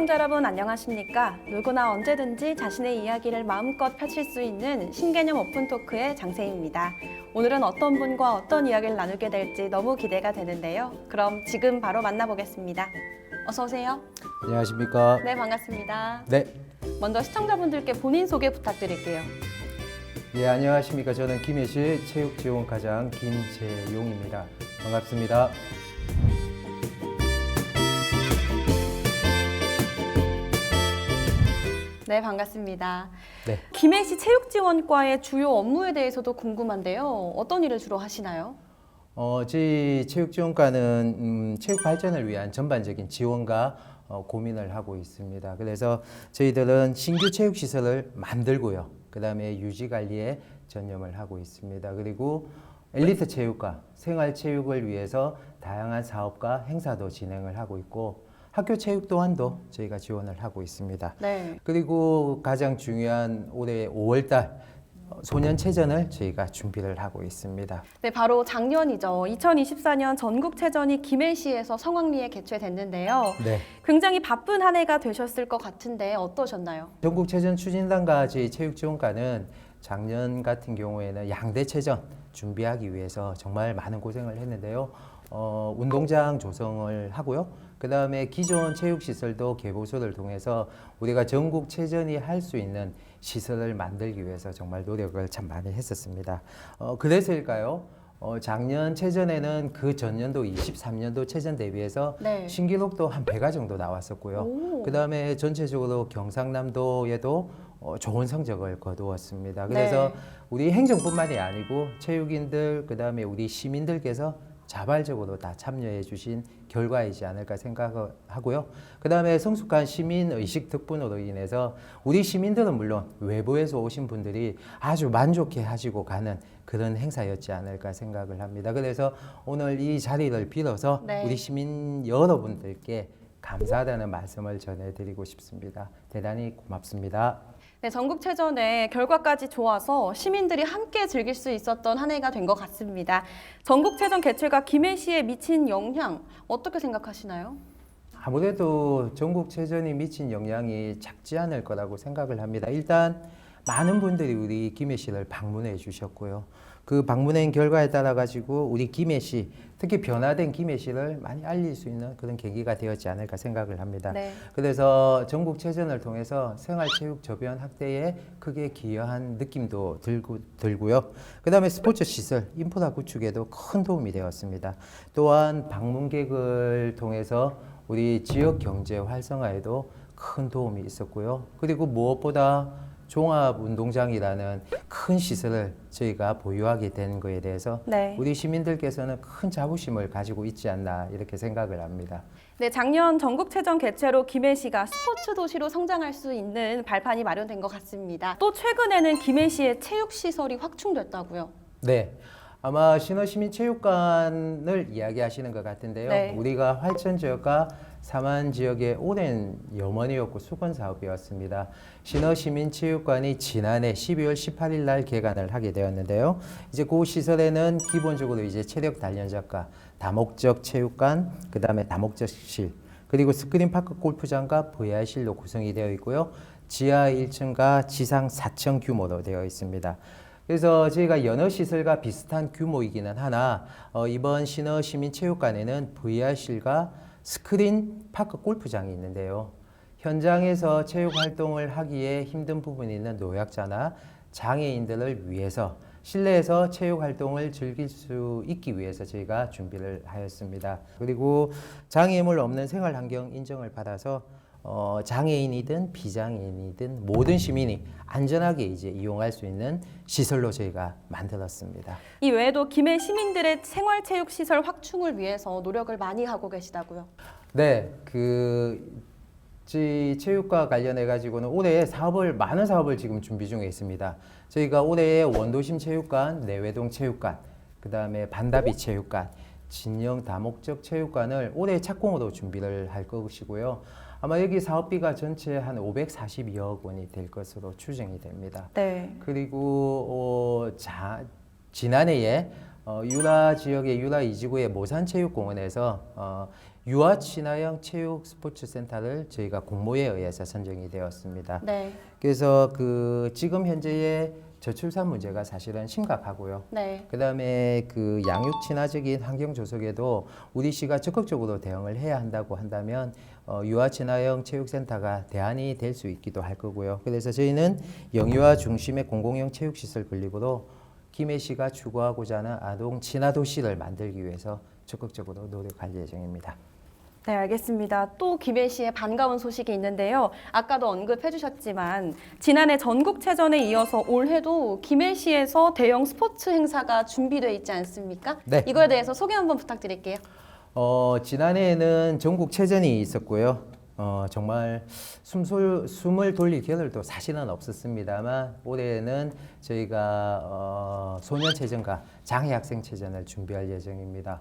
시청자 여러분 안녕하십니까? 누구나 언제든지 자신의 이야기를 마음껏 펼칠 수 있는 신개념 오픈 토크의 장세희입니다. 오늘은 어떤 분과 어떤 이야기를 나누게 될지 너무 기대가 되는데요. 그럼 지금 바로 만나보겠습니다. 어서 오세요. 안녕하십니까? 네, 반갑습니다. 네. 먼저 시청자분들께 본인 소개 부탁드릴게요. 예, 안녕하십니까? 저는 김해시 체육지원과장 김재용입니다. 반갑습니다. 네, 반갑습니다. 네. 김해시 체육지원과의 주요 업무에 대해서도 궁금한데요. 어떤 일을 주로 하시나요? 어, 저희 체육지원과는 음, 체육 발전을 위한 전반적인 지원과 어, 고민을 하고 있습니다. 그래서 저희들은 신규 체육 시설을 만들고요. 그다음에 유지 관리에 전념을 하고 있습니다. 그리고 엘리트 체육과 생활 체육을 위해서 다양한 사업과 행사도 진행을 하고 있고 학교 체육 또한도 저희가 지원을 하고 있습니다. 네. 그리고 가장 중요한 올해 5월달 소년 체전을 저희가 준비를 하고 있습니다. 네, 바로 작년이죠. 2024년 전국 체전이 김해시에서 성황리에 개최됐는데요. 네. 굉장히 바쁜 한 해가 되셨을 것 같은데 어떠셨나요? 전국 체전 추진단과 저희 체육 지원과는 작년 같은 경우에는 양대 체전 준비하기 위해서 정말 많은 고생을 했는데요. 어, 운동장 조성을 하고요. 그 다음에 기존 체육시설도 개보수를 통해서 우리가 전국 체전이 할 수 있는 시설을 만들기 위해서 정말 노력을 참 많이 했었습니다. 어, 그래서일까요? 어, 작년 체전에는 그 전년도 23년도 체전 대비해서 네. 신기록도 한 100가 정도 나왔었고요. 오. 그 다음에 전체적으로 경상남도에도 어, 좋은 성적을 거두었습니다. 그래서 네. 우리 행정뿐만이 아니고 체육인들, 그 다음에 우리 시민들께서 자발적으로 다 참여해 주신 결과이지 않을까 생각하고요. 그 다음에 성숙한 시민 의식 덕분으로 인해서 우리 시민들은 물론 외부에서 오신 분들이 아주 만족해 하시고 가는 그런 행사였지 않을까 생각을 합니다. 그래서 오늘 이 자리를 빌어서 네. 우리 시민 여러분들께 감사하다는 말씀을 전해드리고 싶습니다. 대단히 고맙습니다. 네, 전국체전의 결과까지 좋아서 시민들이 함께 즐길 수 있었던 한 해가 된 것 같습니다. 전국체전 개최가 김해 시에 미친 영향 어떻게 생각하시나요? 아무래도 전국체전이 미친 영향이 작지 않을 거라고 생각을 합니다. 일단 많은 분들이 우리 김해 시를 방문해 주셨고요. 그 방문한 결과에 따라 가지고 우리 김해 시 특히 변화된 김해 시를 많이 알릴 수 있는 그런 계기가 되었지 않을까 생각을 합니다. 네. 그래서 전국 체전을 통해서 생활체육 저변 확대에 크게 기여한 느낌도 들고, 들고요. 그 다음에 스포츠 시설, 인프라 구축에도 큰 도움이 되었습니다. 또한 방문객을 통해서 우리 지역 경제 활성화에도 큰 도움이 있었고요. 그리고 무엇보다 종합운동장이라는 큰 시설을 저희가 보유하게 된 거에 대해서 네. 우리 시민들께서는 큰 자부심을 가지고 있지 않나 이렇게 생각을 합니다. 네, 작년 전국체전 개최로 김해시가 스포츠 도시로 성장할 수 있는 발판이 마련된 것 같습니다. 또 최근에는 김해시의 체육시설이 확충됐다고요. 네. 아마 신어시민체육관을 이야기하시는 것 같은데요. 네. 우리가 활천 지역과 삼안 지역의 오랜 염원이었고 수건 사업이었습니다. 신어시민체육관이 지난해 12월 18일 날 개관을 하게 되었는데요. 이제 그 시설에는 기본적으로 이제 체력 단련작과 다목적 체육관, 그 다음에 다목적실, 그리고 스크린 파크 골프장과 VR실로 구성이 되어 있고요. 지하 1층과 지상 4층 규모로 되어 있습니다. 그래서 저희가 연어 시설과 비슷한 규모이기는 하나 어, 이번 신어 시민체육관에는 VR실과 스크린 파크 골프장이 있는데요. 현장에서 체육 활동을 하기에 힘든 부분이 있는 노약자나 장애인들을 위해서 실내에서 체육 활동을 즐길 수 있기 위해서 저희가 준비를 하였습니다. 그리고 장애물 없는 생활 환경 인정을 받아서 어, 장애인이든 비장애인이든 모든 시민이 안전하게 이제 이용할 수 있는 시설로 저희가 만들었습니다. 이 외에도 김해 시민들의 생활체육 시설 확충을 위해서 노력을 많이 하고 계시다고요. 네, 그 체육과 관련해 가지고는 올해 사업을 많은 사업을 지금 준비 중에 있습니다. 저희가 올해 원도심 체육관, 내외동 체육관, 그 다음에 반다비 체육관, 진영 다목적 체육관을 올해 착공으로 준비를 할 것이고요. 아마 여기 사업비가 전체 한 542억 원이 될 것으로 추정이 됩니다. 네. 그리고 어, 자, 지난해에 어, 유라 지역의 유라 이지구의 모산체육공원에서 어, 유아 친화형 체육 스포츠 센터를 저희가 공모에 의해서 선정이 되었습니다. 네. 그래서 그 지금 현재의 저출산 문제가 사실은 심각하고요. 네. 그다음에 그 양육 친화적인 환경 조성에도 우리 시가 적극적으로 대응을 해야 한다고 한다면 어, 유아 친화형 체육센터가 대안이 될 수 있기도 할 거고요. 그래서 저희는 영유아 중심의 공공형 체육시설 건립으로 김해 시가 추구하고자 하는 아동 친화 도시를 만들기 위해서 적극적으로 노력할 예정입니다. 네, 알겠습니다. 또 김해 씨의 반가운 소식이 있는데요. 아까도 언급해 주셨지만 지난해 전국체전에 이어서 올해도 김해 시에서 대형 스포츠 행사가 준비되어 있지 않습니까? 네. 이거에 대해서 소개 한번 부탁드릴게요. 어, 지난해에는 전국 체전이 있었고요. 어, 정말 숨솔, 숨을 돌릴 겨를도 사실은 없었습니다만 올해는 저희가 어, 소년체전과 장애학생체전을 준비할 예정입니다.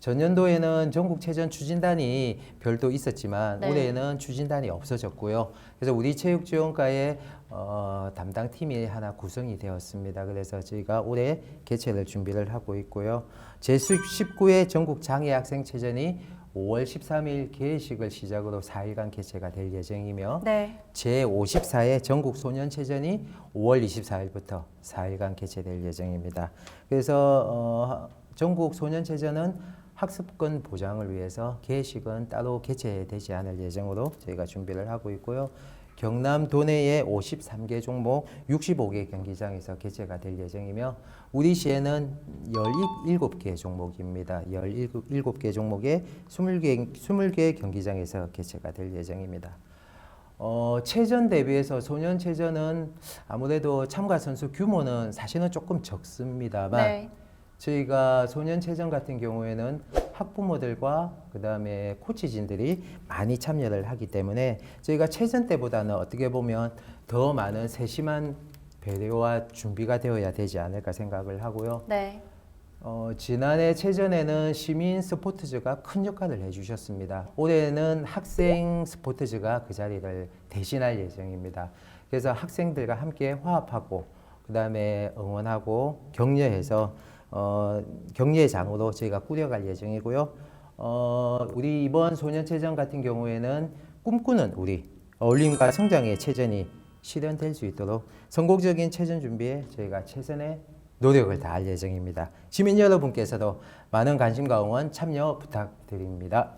전년도에는 전국 체전 추진단이 별도 있었지만 네. 올해는 추진단이 없어졌고요. 그래서 우리 체육 지원과의 어, 담당 팀이 하나 구성이 되었습니다. 그래서 저희가 올해 개최를 준비를 하고 있고요. 제19회 전국 장애 학생 체전이 5월 13일 개회식을 시작으로 4일간 개최가 될 예정이며 네. 제54회 전국 소년체전이 5월 24일부터 4일간 개최될 예정입니다. 그래서 어, 전국 소년체전은 학습권 보장을 위해서 개회식은 따로 개최되지 않을 예정으로 저희가 준비를 하고 있고요. 경남 도내의 53개 종목 65개 경기장에서 개최가 될 예정이며 우리 시에는 17개 종목입니다. 17개 종목에 20개, 20개 경기장에서 개최가 될 예정입니다. 어, 체전 대비해서 소년 체전은 아무래도 참가 선수 규모는 사실은 조금 적습니다만 네. 저희가 소년체전 같은 경우에는 학부모들과 그 다음에 코치진들이 많이 참여를 하기 때문에 저희가 체전 때보다는 어떻게 보면 더 많은 세심한 배려와 준비가 되어야 되지 않을까 생각을 하고요. 네. 어, 지난해 체전에는 시민 스포츠즈가 큰 역할을 해주셨습니다. 올해는 학생 스포츠즈가 그 자리를 대신할 예정입니다. 그래서 학생들과 함께 화합하고 그 다음에 응원하고 격려해서 어, 격려장으로 저희가 꾸려갈 예정이고요. 어, 우리 이번 소년체전 같은 경우에는 꿈꾸는 우리 어울림과 성장의 체전이 실현될 수 있도록 성공적인 체전 준비에 저희가 최선의 노력을 다할 예정입니다. 시민 여러분께서도 많은 관심과 응원 참여 부탁드립니다.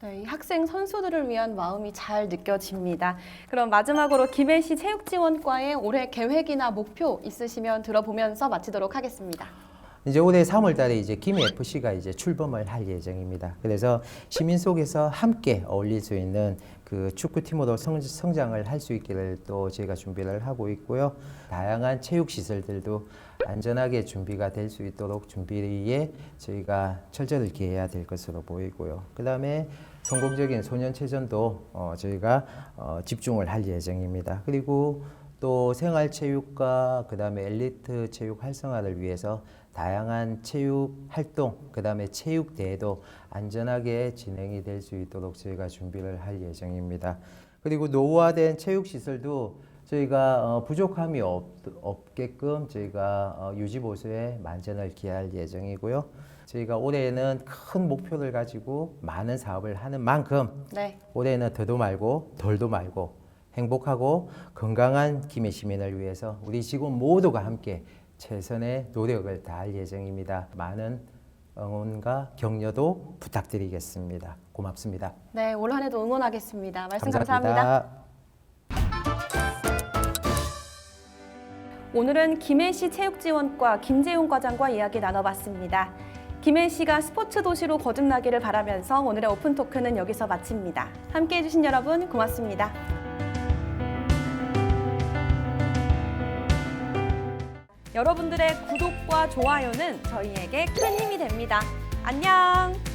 네, 이 학생 선수들을 위한 마음이 잘 느껴집니다. 그럼 마지막으로 김해시 체육지원과의 올해 계획이나 목표 있으시면 들어보면서 마치도록 하겠습니다. 이제 올해 3월 달에 이제 김해 FC가 이제 출범을 할 예정입니다. 그래서 시민 속에서 함께 어울릴 수 있는 그 축구팀으로 성, 성장을 할 수 있기를 또 저희가 준비를 하고 있고요. 다양한 체육 시설들도 안전하게 준비가 될 수 있도록 준비에 저희가 철저를 기해야 될 것으로 보이고요. 그다음에 성공적인 소년체전도 어, 저희가 어, 집중을 할 예정입니다. 그리고 또 생활체육과 그다음에 엘리트 체육 활성화를 위해서 다양한 체육 활동, 그 다음에 체육 대회도 안전하게 진행이 될 수 있도록 저희가 준비를 할 예정입니다. 그리고 노후화된 체육 시설도 저희가 어, 부족함이 없, 없게끔 저희가 어, 유지 보수에 만전을 기할 예정이고요. 저희가 올해는 큰 목표를 가지고 많은 사업을 하는 만큼 네. 올해는 더도 말고 덜도 말고 행복하고 건강한 김해 시민을 위해서 우리 직원 모두가 함께 최선의 노력을 다할 예정입니다. 많은 응원과 격려도 부탁드리겠습니다. 고맙습니다. 네, 올 한해도 응원하겠습니다. 말씀 감사합니다. 오늘은 김해시 체육지원과 김재용 과장과 이야기 나눠봤습니다. 김해시가 스포츠 도시로 거듭나기를 바라면서 오늘의 오픈 토크는 여기서 마칩니다. 함께 해주신 여러분 고맙습니다. 여러분들의 구독과 좋아요는 저희에게 큰 힘이 됩니다. 안녕!